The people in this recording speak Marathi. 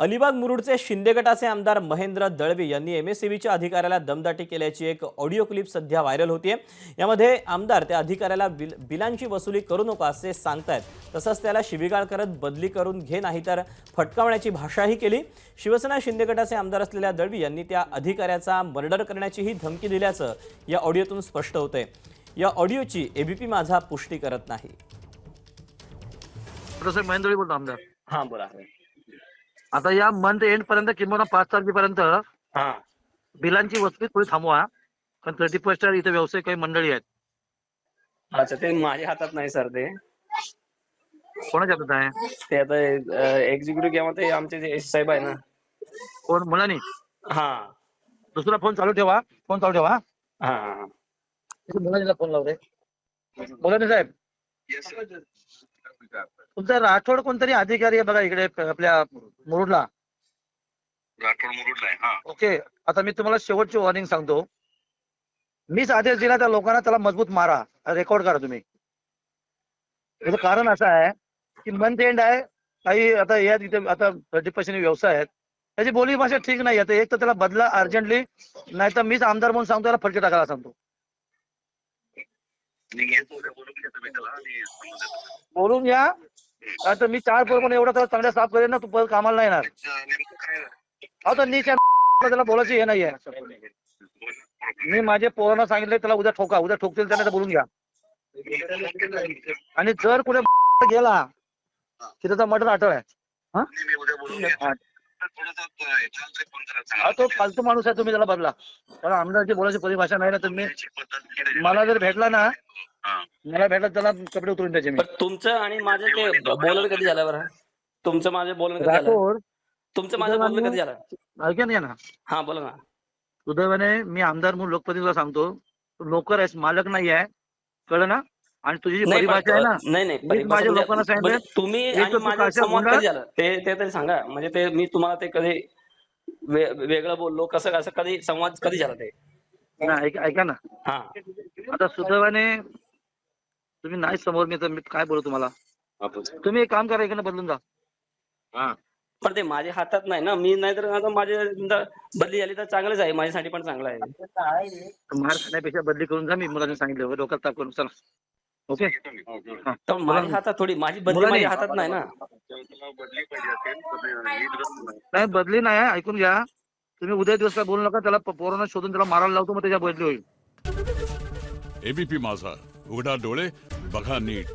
अलिबाग मुरुडचे शिंदे गटाचे आमदार महेंद्र दळवी यांनी एम एस च्या अधिकाऱ्याला दमदाटी केल्याची एक ऑडिओ क्लिप सध्या व्हायरल होतीये. यामध्ये आमदार त्या अधिकाऱ्याला बिल बिलांची वसुली करू नका असे सांगतायत. तसंच त्याला शिबिगाळ करत बदली करून घे नाही तर फटकावण्याची भाषाही केली. शिवसेना शिंदे गटाचे आमदार असलेल्या दळवी यांनी त्या अधिकाऱ्याचा मर्डर करण्याचीही धमकी दिल्याचं या ऑडिओतून स्पष्ट होतंय. या ऑडिओची एबीपी माझा पुष्टी करत नाही. तसं महेंद्रळी बोलतो आमदार. हा बोला. आता या मंथ एंड पर्यंत किंवा पाच तारखेपर्यंत हा. बिलांची वसुली थोडी थांबवा. कारण थर्टी फर्स्ट इथे व्यवसाय काही मंडळी आहेत. अच्छा ते माझ्या हातात नाही सर ते. कोणाच्या हातात आहे? ते आता एक्झिक्युटिव्ह किंवा ते आमचे जे एस साहेब आहे ना. कोण? मुलांनी? हा. दुसरा फोन चालू ठेवा. फोन चालू ठेवा हा. मुलांनीला फोन लावते मुलांनी साहेब तुमचा राठोड कोणतरी अधिकारी आहे बघा इकडे आपल्या मुरुडला. राठोड मुरुडला आहे हा. ओके आता मी तुम्हाला शेवटची वॉर्निंग सांगतो. मीच आदेश दिला त्या लोकांना त्याला मजबूत मारा. रेकॉर्ड करा तुम्ही. त्याचं कारण असं आहे की मंथ एंड आहे काही आता या तिथे आता पर्सेंट व्यवसाय आहेत. त्याची बोली भाषा ठीक नाही आता एक तर त्याला बदला अर्जंटली नाही तर मीच आमदार म्हणून सांगतो त्याला फटके टाकायला सांगतो. बोलून घ्या. आता मी चार पोर पण एवढा त्याला चांगल्या साफ करेन ना तू परत कामाला नाही येणार. अहो तर नीच त्याला बोलायची हे नाहीये. मी माझे पोरांना सांगितले त्याला उद्या ठोका उद्या ठोकतील त्यांना बोलून घ्या. आणि जर कुठे गेला की त्याचा मर्डर अटळ आहे. हा. हा. तो फालतू माणूस आहे तुम्ही त्याला बदला त्याला आमदारची बोलायची परिभाषा नाही ना केली. मला जर भेटला ना हा. मला भेटला त्याला कपडे उतरून द्यायचे मी पण तुमचं आणि माझं ते बोलणं कधी झालं बरं तुमचं माझं बोलणं कधी झालं राठोड तुमचं माझं बोलणं कधी झालं ऐका नाही ना हा बोला ना सुदैवाने मी आमदार म्हणून लोकप्रतिनिधीला सांगतो नोकर आहेस मालक नाही आहे कळलं ना आणि तुझी जी नाही परिभाषा आहे ना नाही नाही माझ्या म्हणजे- लोकांना सांगितलं, म्हणजे तुम्ही तू माझा काशा संवाद गुंडा- कधी झाला? ते ते तरी सांगा म्हणजे ते मी तुम्हाला ते कधी वे- वेगळं बोललो कसं कसं कधी संवाद कधी झाला ते? ना ऐका ऐका ना. हा. आता सुदैवाने तुम्ही नाही समोर मी तर मी काय बोलू तुम्हाला? तुम्ही एक काम करा इकडनं बदलून जा. हा. पण ते माझ्या हातात नाही ना मी नाही तर आता माझे समजा बदली झाली तर चांगलंच आहे माझ्यासाठी पण चांगलं आहे. मार खाण्यापेक्षा बदली करून जा मी मुलांनी सांगितलं डोक्यात ताप करून चला. ओके. तर माझ्या हातात थोडी माझी बदली मुलांनी- माझ्या हातात नाही ना? त्याला बदली पाहिजे असेल तर ते नीट बसून नाही. नाही बदली नाही आहे, ऐकून घ्या. तुम्ही उद्या दिवस बोलू नका त्याला प- पोरांना शोधून त्याला मारायला लावतो मग त्याच्या बदली होईल. एबीपी माझा. उघडा डोळे बघा नीट.